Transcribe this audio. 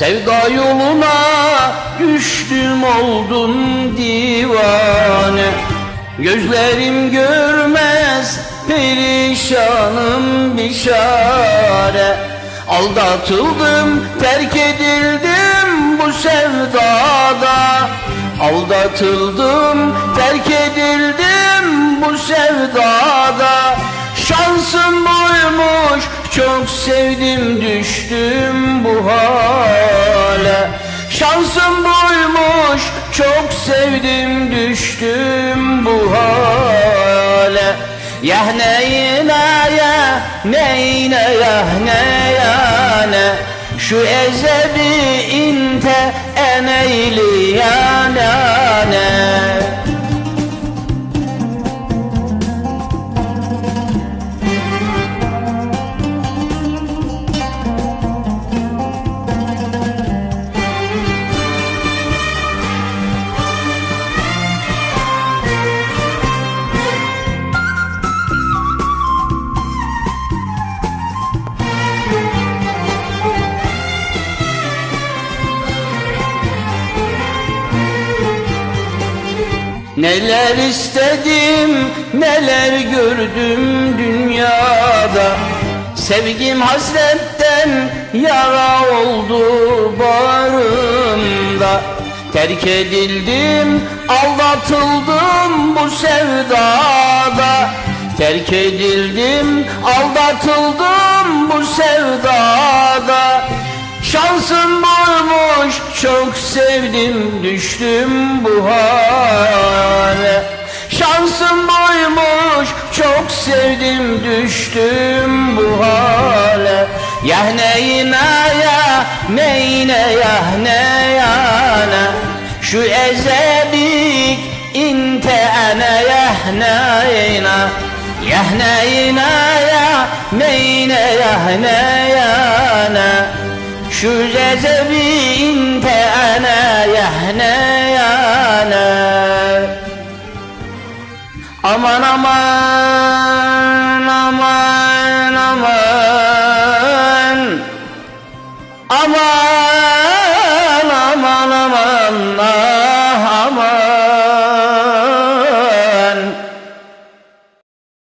Sevda yoluna düştüm oldum divane. Gözlerim görmez perişanım bir çare Aldatıldım terk edildim bu sevdada. Aldatıldım terk edildim bu sevdada. Şansım buymuş çok sevdim düştüm bu hale Şansım buymuş çok sevdim düştüm bu hale. Yah neyine ya neyine ya ne ya ne Şu ezebi inte eneyli Neler istedim, neler gördüm dünyada. Sevgim hasretten yara oldu bağrımda. Terk edildim, aldatıldım bu sevdada. Terk edildim, aldatıldım bu sevdada. Şansım buymuş çok sevdim düştüm bu hale. Şansım buymuş çok sevdim düştüm bu hale. Yah neyine ya neyine ya ne yana. Şu ezebik inte ene yah neyine. Yah neyine ya neyine ya ne yana şu cezebi inte ana yahne yana